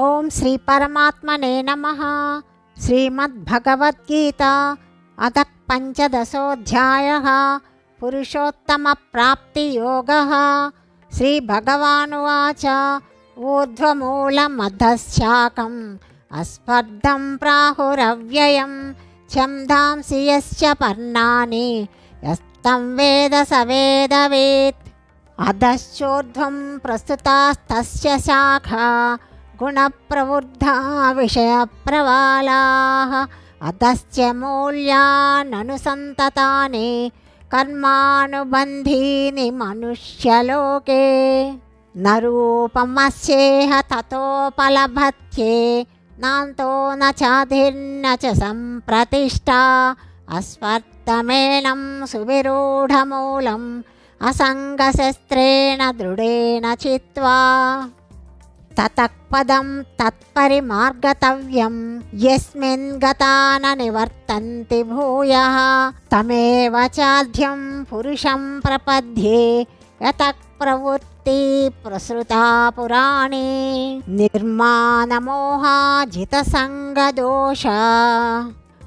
ओम श्री परमात्मने नमः। श्रीमद् भगवत गीता अधः पञ्चदशोऽध्यायः। पुरुषोत्तमप्राप्तियोगः। ऊर्ध्वमूलम् अधश्चाकम् अस्पर्धं प्राहुरव्ययं छन्दांसि यश्च पर्णानि। यस्तं वेद स वेदवेत्। अधश्चोर्ध्वं प्रस्तुतास्तस्य शाखा। గుణప్రవృద్ధా విషయప్రవాళాः అతశ్చ మూల్యాననుసంతతాని కర్మానుబంధీని మనుష్యలోకే నూపమస్యేహ తోపలభత్యే నాంతో నాధిర్న చ సంప్రతిష్ట అస్వర్ధమేణం సువిరూఢమూలం అసంగశస్త్రేణ దృఢేణ చిత్వా दृढेन चित्वा ततः पदं तत्परिमार्गतव्यं यस्मिन् गता न निवर्तन्ति भूयः। तमेव चाध्यं पुरुषं प्रपद्ये। यतः प्रवृत्ति प्रसृता पुराणे। निर्माणमोहाजितसङ्गदोष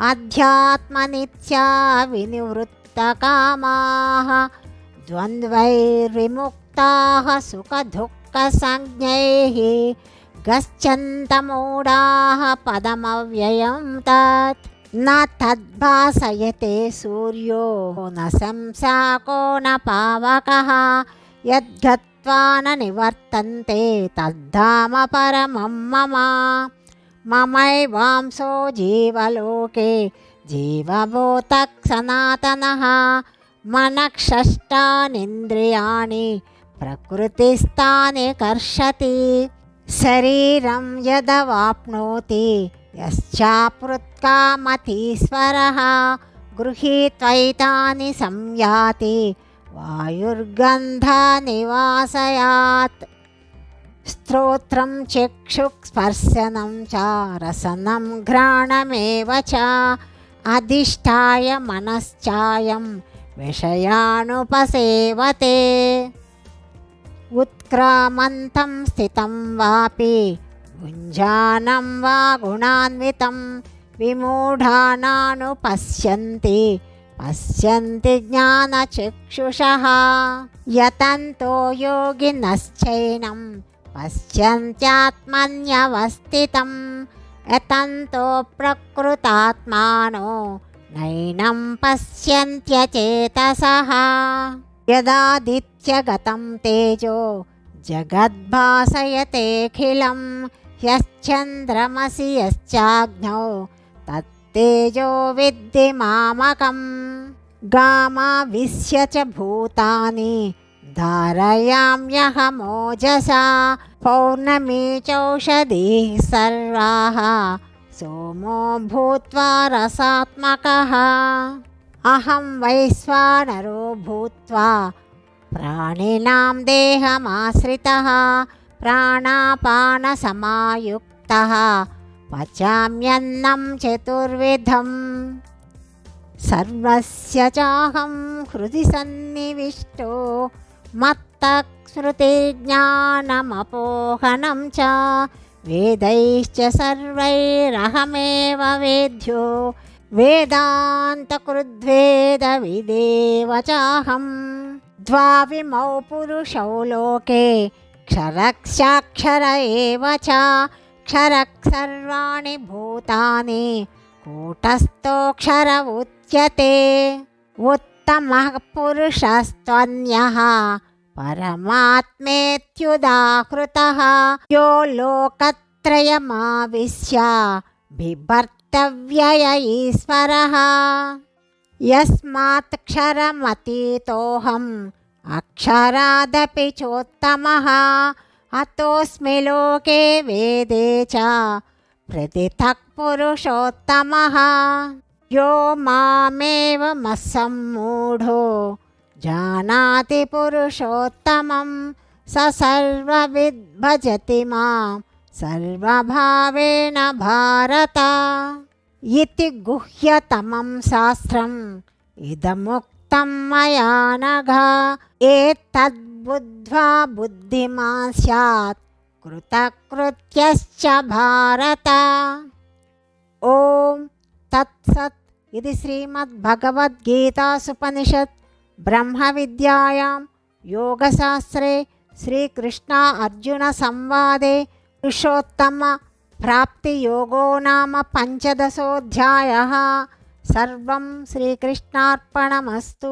अध्यात्मनित्या विनिवृत्तकामाः द्वन्द्वैर्विमुक्ताः सुखदुःखसंज्ञैः गच्छन्तमूढाः पदमव्ययं तत्। न तद्भासयते सूर्यो, न शंसाको न पावकः। यद्गत्वा न निवर्तन्ते तद्धाम परमं मम। ममैवांसो जीवलोके जीवभूतः सनातनः मनःषष्टानीन्द्रियाणि प्रकृतिस्थानि कर्षति। शरीरं यदवाप्नोति, यश्चापृत्कामतीश्वरः गृहीत्वैतानि संयाति, वायुर्गन्धनिवासयात्। स्तोत्रं चक्षुस्पर्शनं च, रसनं घ्राणमेव च, अधिष्ठाय मनश्चायं, विषयानुपसेवते। उत्क्रामन्तं स्थितं वापि भुञ्जानं वा गुणान्वितं विमूढानानुपश्यन्ति पश्यन्ति ज्ञानचक्षुषः यतन्तो योगिनश्चैनं पश्यन्त्यात्मन्यवस्थितं यतन्तो प्रकृतात्मानो नैनं पश्यन्त्यचेतसः यदादित्यगतं तेजो जगद्भासयतेऽखिलं ह्यश्चन्द्रमसि यश्चाग्नौ तत्तेजो विद्धि मामकं गामाविश्य च भूतानि धारयाम्यहमोजसा पौर्णमी चौषधिः सर्वाः सोमो भूत्वा रसात्मकः अहं वैश्वानरो भूत्वा प्राणिनां देहमाश्रितः, प्राणापानसमायुक्तः पचाम्यन्नं चतुर्विधम्। सर्वस्य चाहं हृदि सन्निविष्टो मत्तः च, वेदैश्च सर्वैरहमेव वेद्यो। वेदान्तकृद्वेदविदेव चाहं द्वाविमौ पुरुषौ लोके क्षरक्षाक्षर एव च। क्षरः सर्वाणि भूतानि। कूटस्थोऽक्षर उच्यते। उत्तमः पुरुषस्त्वन्यः। परमात्मेत्युदाहृतः। यो लोकत्रयमाविश्य। बिभर्तव्यय ईश्वरः। यस्मात् क्षरमतीतोऽहम् अक्षरादपि चोत्तमः। अतोऽस्मि लोके वेदे च प्रतिथक् पुरुषोत्तमः। यो मामेवमसम्मूढो जानाति पुरुषोत्तमं स सर्वविद्भजति माँ सर्वभावेन भारत। इति गुह्यतमं शास्त्रम् इदमुक्तं मया नघ। एतद्बुद्ध्वा बुद्धिमान् स्यात्, कृतकृत्यश्च भारत। ॐ तत्सत्। इति श्रीमद्भगवद्गीतासुपनिषत् ब्रह्मविद्यायां योगशास्त्रे श्रीकृष्णार्जुनसंवादे పురుషోత్తమ ప్రాప్తి యోగో నామ పంచదశోధ్యాయ. సర్వం శ్రీకృష్ణార్పణమస్తు.